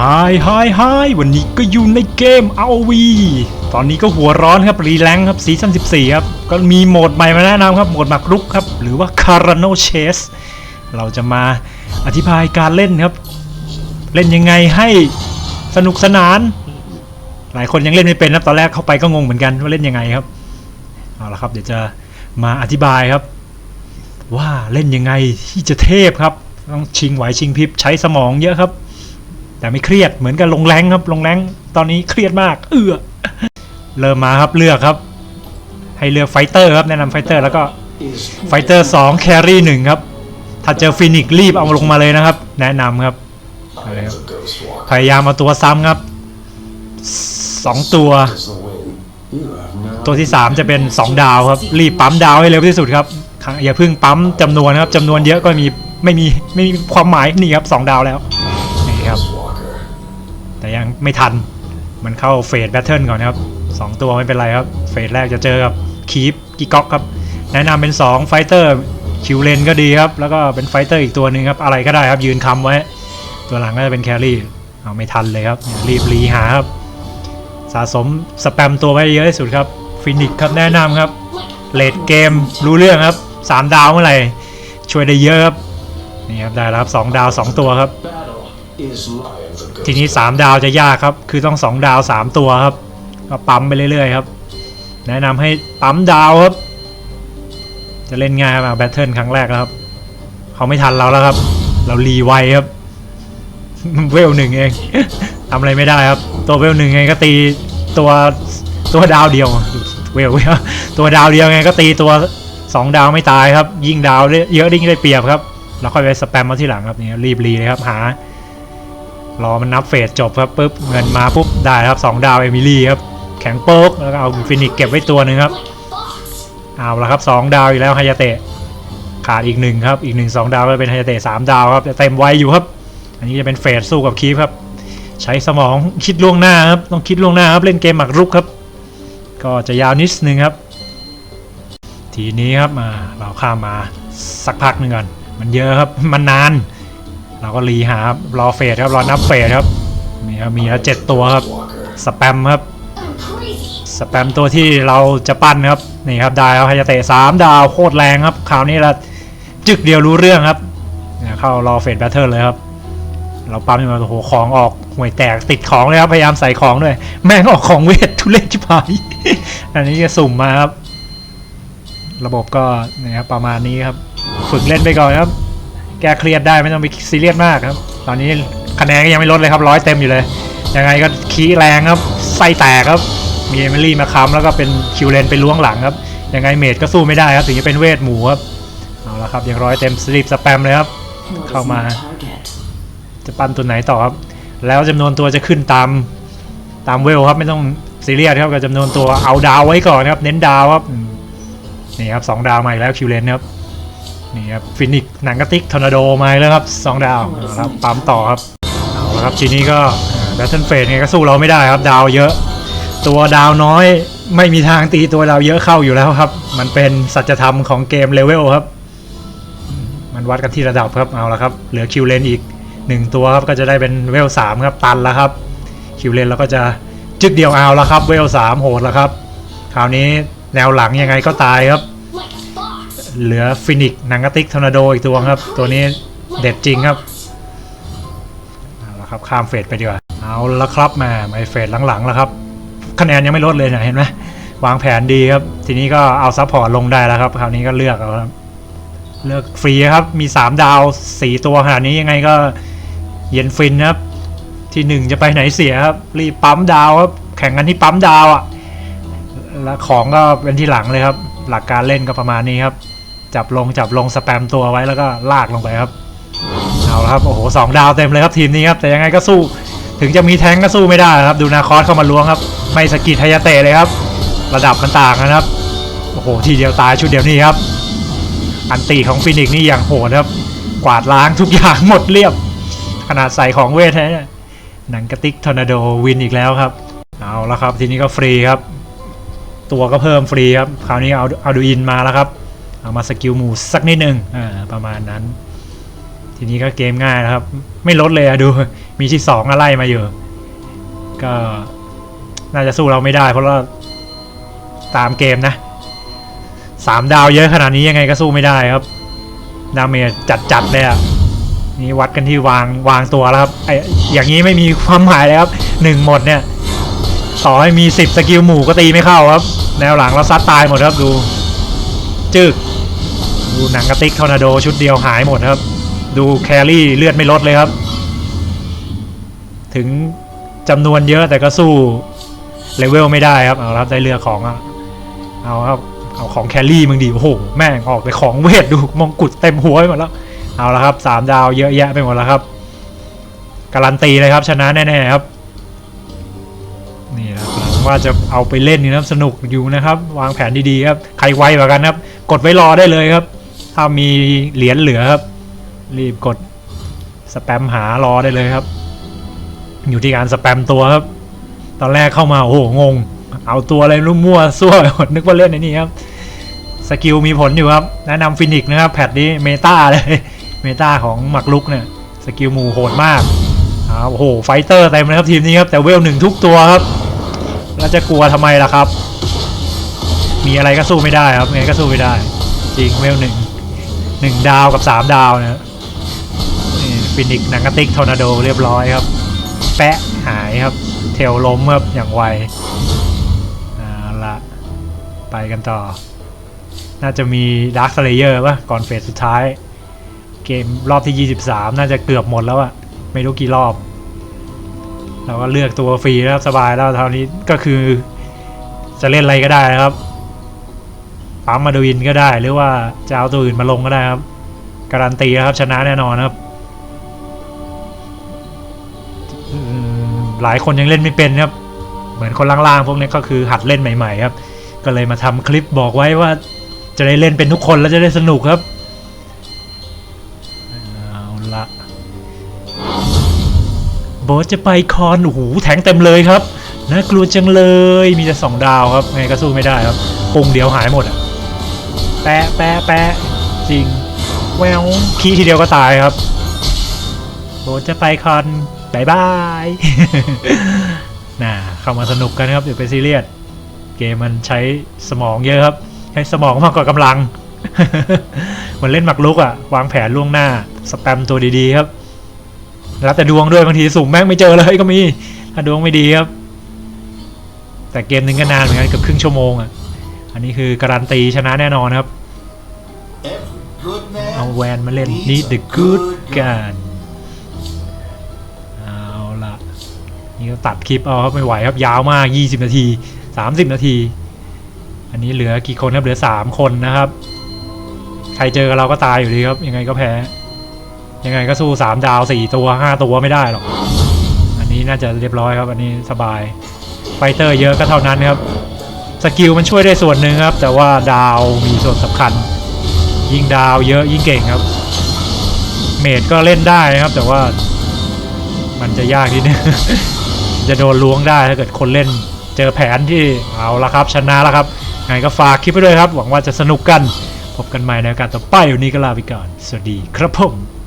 ไฮไฮไฮวันนี้ก็อยู่ในเกม ROV ตอนนี้ก็หัวร้อนครับรีแลงครับซีซั่น14 ครับ ก็มีโหมดใหม่มาแนะนำครับโหมดหมากรุกครับ หรือว่า Carano Chase เราจะมาอธิบายการเล่นครับ เล่นยังไงให้สนุกสนาน หลายคนยังเล่นไม่เป็นครับตอนแรกเข้าไปก็งงเหมือนกันว่าเล่นยังไงครับเอาละครับ เดี๋ยวจะมาอธิบายครับ ว่าเล่นยังไงที่จะเทพครับ ต้องชิงไหวชิงพริบใช้สมองเยอะครับ แต่ไม่เครียดเหมือนกับลงแรงครับ ลงแรงตอนนี้เครียดมาก เอือเริ่มมาครับเลือกครับ ให้เลือกไฟเตอร์ครับแนะนำไฟเตอร์แล้วก็ไฟเตอร์สองแครี่หนึ่งครับ ถ้าเจอฟินิกซ์รีบเอาลงมาเลยนะครับ แนะนำครับ พยายามเอาตัวซ้ำครับสองตัว ตัวที่3จะเป็น2ดาวครับ รีบปั๊มดาวให้เร็วที่สุดครับค่ะอย่าเพิ่งปั๊มจำนวนครับจำนวนเยอะก็มีไม่มีไม่มีความหมายนี่ครับ2ดาวแล้วนี่ครับ แต่ยังไม่ทันมันเข้าเฟสแบทเทิลก่อนครับ2 ตัวไม่เป็นไรครับ เฟสแรกจะเจอกับคีปกิกอกครับ แนะนำเป็น2ไฟเตอร์คิวเลนก็ดีครับ แล้วก็เป็นไฟเตอร์อีกตัวหนึ่งครับ อะไรก็ได้ครับยืนคำไว้ ตัวหลังก็จะเป็นแครี่เอาไม่ทันเลยครับ รีบรีหาครับ สะสมสแปมตัวไว้เยอะที่สุดครับฟินิกครับแนะนำครับเลดเกมรู้เรื่องครับสามดาวเมื่อไหร่ช่วยได้เยอะครับนี่ครับได้แล้วครับสองดาวสองตัวครับ ทีนี้3ดาวจะยากครับ คือต้อง2ดาว3ตัวครับ ก็ปั๊มไปเรื่อยๆครับ แนะนำให้ปั๊มดาวครับ จะเล่นง่ายครับแบทเทิลครั้งแรกแล้วครับ เขาไม่ทันเราแล้วครับ เรารีไวครับ เวลหนึ่งเองทำอะไรไม่ได้ครับ ตัวเวลหนึ่งไงก็ตีตัวตัวดาวเดียวเวลตัวดาวเดียวไงก็ตีตัวสองดาวไม่ตายครับ ยิ่งดาวเยอะยิ่งได้เปรียบครับ แล้วค่อยไปสแปมมาที่หลังครับนี่รีบรีเลยครับหา รอมันนับเฟสจบครับปุ๊บเงินมาปุ๊บได้ครับสองดาวเอมิลี่ครับแข็งโป๊กแล้วก็เอาฟินิกเก็บไว้ตัวหนึ่งครับเอาละครับสองดาวอีกแล้วฮายาเตะขาดอีกหนึ่งครับอีกหนึ่งสองดาวก็เป็นฮายาเตะสามดาวครับจะเต็มไวอยู่ครับ อันนี้จะเป็นเฟสสู้กับคีฟครับ ใช้สมองคิดล่วงหน้าครับต้องคิดล่วงหน้าครับเล่นเกมหมากรุกครับ ก็จะยาวนิดนึงครับ ทีนี้ครับมาเราข้ามมาสักพักหนึ่งก่อนมันเยอะครับมันนาน เราก็รีหาครับรอเฟสครับรอนับเฟสครับมีครับมีแล้วเจ็ดตัวครับสแปมครับสแปมตัวที่เราจะปั้นครับนี่ครับได้ครับฮายาเตะสามดาวโคตรแรงครับคราวนี้ละจึกเดียวรู้เรื่องครับเนี่ยเข้ารอเฟสแบทเทิลเลยครับ เราปั๊มมาโอ้โหของออกห่วยแตกติดของเลยครับพยายามใส่ของด้วย แม่งออกของเวททุเรศชิบหายอันนี้จะสุ่มมาครับ ระบบก็นะครับประมาณนี้ครับ ฝึกเล่นไปก่อนครับ แก้เครียดได้ไม่ต้องไปซีเรียสมากครับ ตอนนี้คะแนนก็ยังไม่ลดเลยครับร้อยเต็มอยู่เลย ยังไงก็ขี้แรงครับไส้แตกครับ มีเอมิลี่มาค้ำแล้วก็เป็นคิวเลนไปล้วงหลังครับ ยังไงเมดก็สู้ไม่ได้ครับถึงจะเป็นเวทหมูครับ เอาละครับยังร้อยเต็มสลีปสแปมเลยครับ เข้ามา จะปั้นตัวไหนต่อครับ แล้วจำนวนตัวจะขึ้นตามตามเวลครับไม่ต้องซีเรียสครับกับจำนวนตัวเอาดาวไว้ก่อนครับ เน้นดาวครับนี่ครับสองดาวมาอีกแล้วคิวเลนครับ นี่ครับฟินิกหนังกระติกทอร์นาโดมาแล้วครับสองดาวเอาละครับปั๊มต่อครับเอาละครับทีนี้ก็แบทเทิลเฟสไงก็สู้เราไม่ได้ครับ ดาวเยอะ ตัวดาวน้อยไม่มีทางตีตัวดาวเยอะเข้าอยู่แล้วครับ มันเป็นสัจธรรมของเกมเลเวลครับ มันวัดกันที่ระดับครับเอาละครับ เหลือคิวเลนอีกหนึ่งตัวครับก็จะได้เป็นเวลสามครับตันแล้วครับคิวเลนแล้วก็จะจึกเดียวเอาแล้วครับ เวลสามโหดแล้วครับ คราวนี้แนวหลังยังไงก็ตายครับ เหลือฟินิกนังกระติกทอร์นาโดอีกตัวครับ ตัวนี้เด็ดจริงครับเอาละครับข้ามเฟสไปดีกว่าเอาละครับมาไอเฟสหลังๆแล้วครับ คะแนนยังไม่ลดเลยนะเห็นไหมวางแผนดีครับ ทีนี้ก็เอาซัพพอร์ตลงได้แล้วครับ คราวนี้ก็เลือกเอาครับ เลือกฟรีครับ มี 3 ดาว 4 ตัวขนาดนี้ยังไงก็เย็นฟินครับ ที่หนึ่งจะไปไหนเสียครับ รีบปั๊มดาวครับ แข่งกันที่ปั๊มดาวอะ แล้วของก็เป็นที่หลังเลยครับ หลักการเล่นก็ประมาณนี้ครับ จับลงจับลงสแปมตัวไว้แล้วก็ลากลงไปครับเอาละครับโอ้โหสองดาวเต็มเลยครับทีมนี้ครับแต่ยังไงก็สู้ถึงจะมีแท้งก็สู้ไม่ได้ครับ ดูนาคอสเข้ามาล้วงครับ ไม่สกิดไฮยาเตะเลยครับ ระดับมันต่างกันครับโอ้โหทีเดียวตายชุดเดียวนี่ครับ อันตีของฟินิกนี่อย่างโหดครับ กวาดล้างทุกอย่างหมดเรียบ ขนาดใส่ของเวทนะเนี่ยหนังกระติกทอร์นาโดวินอีกแล้วครับ เอาละครับ ทีนี้ก็ฟรีครับ ตัวก็เพิ่มฟรีครับ คราวนี้เอาเอาดูอินมาแล้วครับ เอามาสกิลหมูสักนิดหนึ่งอ่าประมาณนั้น ทีนี้ก็เกมง่ายนะครับ ไม่ลดเลยอะดู มีที่สองอะไรมาอยู่ ก็น่าจะสู้เราไม่ได้ เพราะว่าตามเกมนะสามดาวเยอะขนาดนี้ยังไงก็สู้ไม่ได้ครับ ดาเมจจัดๆเลยอะนี่วัดกันที่วางวางตัวแล้วครับไออย่างนี้ไม่มีความหมายเลยครับหนึ่งหมดเนี่ย ต่อให้มีสิบสกิลหมู่ก็ตีไม่เข้าครับ แนวหลังเราซัดตายหมดครับดู จึก ดูหนังกระติกทอร์นาโดชุดเดียวหายหมดครับ ดูแครี่เลือดไม่ลดเลยครับ ถึงจำนวนเยอะแต่ก็สู้เลเวลไม่ได้ครับ เอาละครับได้เรือของอเอาครับเอาของแครี่มึงดีโอ้โหแม่งออกไปของเวทดูมงกุฎเต็มหัวไปหมดแล้ว เอาละครับสามดาวเยอะแยะไปหมดแล้วครับ การันตีเลยครับ ชนะแน่ๆครับนี่นะครับหวังว่าจะเอาไปเล่นนี่นะสนุกอยู่นะครับ วางแผนดีๆครับ ใครไวกว่ากันครับ กดไว้รอได้เลยครับ ถ้ามีเหรียญเหลือครับ รีบกดสแปมหารอได้เลยครับ อยู่ที่การสแปมตัวครับ ตอนแรกเข้ามาโอ้โหงง เอาตัวอะไรรุ่มมั่วซั่วหมดนึกว่าเล่นไอ้นี่ครับ สกิลมีผลอยู่ครับ แนะนำฟินิกนะครับ แพทนี้เมตาเลย เมตาของหมักลุกเนี่ย สกิลหมู่โหดมากอาโอ้โห ไฟเตอร์เต็มเลยครับทีมนี้ครับ แต่เวลหนึ่งทุกตัวครับแล้วจะกลัวทำไมล่ะครับ มีอะไรก็สู้ไม่ได้ครับไงก็สู้ไม่ได้ จริงเวลหนึ่ง หนึ่งดาวกับสามดาวนะนี่ฟินิกนังกติกทอร์นาโดเรียบร้อยครับ แปะหายครับ เทลล้มครับอย่างไวเอาละไปกันต่อ น่าจะมีดาร์คเลเยอร์ป่ะ ก่อนเฟสสุดท้าย เกมรอบที่ 23 น่าจะเกือบหมดแล้วอะไม่รู้กี่รอบ เราก็เลือกตัวฟรีแล้วสบายแล้วเท่านี้ก็คือจะเล่นอะไรก็ได้นะครับ ปั๊มมาดูินก็ได้ หรือว่าจะเอาตัวอื่นมาลงก็ได้ครับ การันตีนะครับชนะแน่นอนครับ หลายคนยังเล่นไม่เป็นครับ เหมือนคนล่างๆพวกนี้ก็คือหัดเล่นใหม่ ๆ ครับ ก็เลยมาทำคลิปบอกไว้ว่าจะได้เล่นเป็นทุกคนแล้วจะได้สนุกครับเอาละโบทจะไปคอนโอ้โหแทงเต็มเลยครับน่ากลัวจังเลยมีแต่สองดาวครับไงก็สู้ไม่ได้ครับปุ่งเดียวหายหมดอะ แปะแปะแปะจริง แววคีทีเดียวก็ตายครับโบจะไปคอนบายบายน่าเข้ามาสนุกกันครับอย่าไปซีเรียส เกมมันใช้สมองเยอะครับ ใช้สมองมากกว่ากำลังเหมันเล่นหมากรุกอะวางแผนล่วงหน้า สแปมตัวดีๆครับ แล้วแต่ดวงด้วยบางทีสุ่มแม่งไม่เจอเลยก็มี ถ้าดวงไม่ดีครับ แต่เกมนึงก็นานเหมือนกันเกือบครึ่งชั่วโมงอะ อันนี้คือการันตีชนะแน่นอนครับ เอาแวนมาเล่นนี่ the good กันเอาละนี่ตัดคลิปเอาครับไม่ไหวครับยาวมาก 20 นาที 30 นาที อันนี้เหลือกี่คนครับเหลือ 3 คนนะครับ ใครเจอกับเราก็ตายอยู่ดีครับ ยังไงก็แพ้ ยังไงก็สู้ 3 ดาว 4 ตัว 5 ตัวไม่ได้หรอก อันนี้น่าจะเรียบร้อยครับ อันนี้สบาย ไฟเตอร์เยอะก็เท่านั้นครับ สกิลมันช่วยได้ส่วนหนึ่งครับ แต่ว่าดาวมีส่วนสำคัญ ยิ่งดาวเยอะยิ่งเก่งครับ เมดก็เล่นได้นะครับ แต่ว่ามันจะยากนิดนึงจะโดนล้วงได้ถ้าเกิดคนเล่น เจอแผนที่เอาละครับ ชนะแล้วครับไงก็ฝากคลิปไปด้วยครับ หวังว่าจะสนุกกัน พบกันใหม่ในโอกาสต่อไปวันนี้ก็ลาไปก่อน สวัสดีครับผม